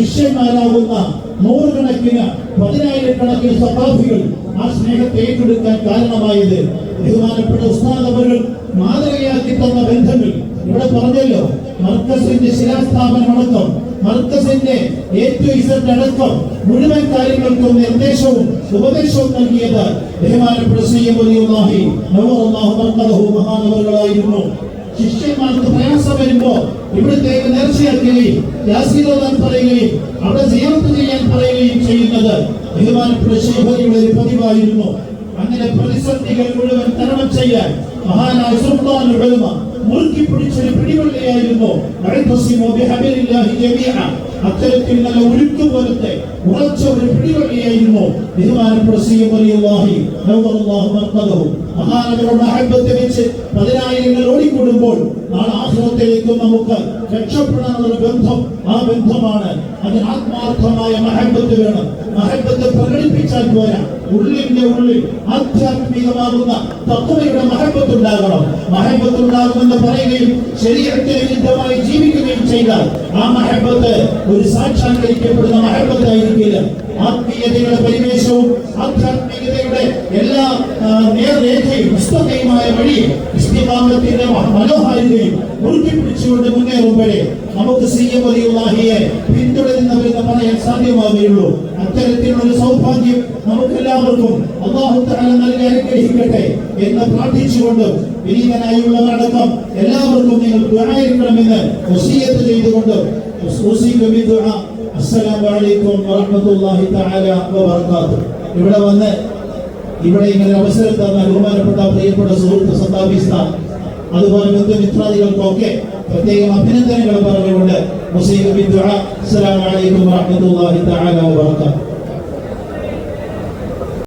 ശിഷ്യന്മാരാകുന്ന നൂറുകണക്കിന് പതിനായിരക്കണക്കിന് സ്വഭാവികൾ ആ സ്നേഹത്തെ ഏറ്റെടുക്കാൻ കാരണമായത് ബഹുമാനപ്പെട്ട ഉസ്താദ് മാതൃകയാക്കി തന്ന ബന്ധങ്ങൾ. ഇവിടെ പറഞ്ഞല്ലോ മർക്കസിന്റെ ശിലാസ്ഥാപനം അടക്കം മർക്കസിന്റെ ഏറ്റവും അടക്കം മുഴുവൻ കാര്യങ്ങൾക്കും നിർദ്ദേശവും ഉപദേശവും നൽകിയത് ബഹുമാനപ്പെട്ട ശ്രീ മഹാനവറുകളായിരുന്നു. ശിഷ്യന്മാർക്ക് പ്രയാസം വരുമ്പോ ഇവിടത്തേക്ക് നേർച്ചയാക്കുകയും പറയുകയും അവിടെ സിയാറത്ത് ചെയ്യാൻ പറയുകയും ചെയ്യുന്നത് ബഹുമാനപ്പെട്ട പതിവായിരുന്നു. അങ്ങനെ പ്രതിസന്ധികൾ മുഴുവൻ തരണം ചെയ്യാൻ മഹാനായ മുറുക്കി പിടിച്ചൊരു പിടിവള്ളിയായിരുന്നു. അത്തരത്തിൽ നല്ല ഉരുക്ക് പോലത്തെ ഉറച്ച ഒരു പിടിവള്ളിയായിരുന്നു ബഹുമാനപ്പെട്ട മഹാനവരുടെ വെച്ച് പതിനായിരങ്ങൾ ഓടിക്കൂടുമ്പോൾ നാളെ ആഹ്ലത്തിലേക്കും നമുക്ക് രക്ഷപ്പെടാനുള്ള ബന്ധം ആ ബന്ധമാണ്. അതിന് ആത്മാർത്ഥമായ മഹബത്ത് വേണം. മഹബത്ത് പ്രകടിപ്പിച്ചാൽ പോരാ. ഉള്ളിന്റെ ഉള്ളിൽ ആധ്യാത്മികമാകുന്ന തത്വയുടെ മഹബത്ത് ഉണ്ടാകണം. മഹബത്ത് ഉണ്ടാകുമെന്ന് പറയുകയും ശരീരത്തിന് വിരുദ്ധമായി ജീവിക്കുകയും ചെയ്താൽ ആ മഹബത്ത് ഒരു സാക്ഷാത്കരിക്കപ്പെടുന്ന മഹബത്തായിരിക്കില്ല. ആത്മീയതയുടെ പരിവേശവും ആധ്യാത്മികതയുടെ എല്ലാ നേർരേഖയും പുസ്തകയുമായ വഴി ഇസ്തിമാമത്തിന്റെ മനോഹാരിതയും മുറുക്കി പിടിച്ചുകൊണ്ട് മുന്നേറുമ്പോഴേ നമുക്ക് സി എം വലിയുള്ളാഹിയെ പിന്തുടരുന്നവരെന്ന് പറയാൻ സാധ്യമാവുകയുള്ളൂ. അത്തരത്തിലുള്ള സൗഭാഗ്യം നമുക്ക് എല്ലാവർക്കും തആല നൽകി അനുഗ്രഹിക്കട്ടെ എന്ന് പ്രാർത്ഥിച്ചുകൊണ്ട് വിനീതനായുള്ളവരടക്കം എല്ലാവർക്കും നിങ്ങൾ ദുആയിരിക്കണമെന്ന് വസീയത്ത് ചെയ്തുകൊണ്ട് അസ്സലാമു അലൈക്കും വറഹ്മത്തുള്ളാഹി തആല വബറകാതുഹു. ഇവിടെ വന്ന് ഇവിടെ ഇങ്ങനെ അവസരം തന്ന ബഹുമാനപ്പെട്ട പ്രിയപ്പെട്ട സുഹൃത്ത് സന്താപിസ്ത അതുപോലെ ബന്ധുമിത്രാദികൾക്കൊക്കെ പ്രത്യേകം അഭിനന്ദനങ്ങൾ പറഞ്ഞുകൊണ്ട് മുസ്ലിം അസ്സലാമു അലൈക്കും വറഹ്മത്തുള്ളാഹി തആല വബറകാതുഹു.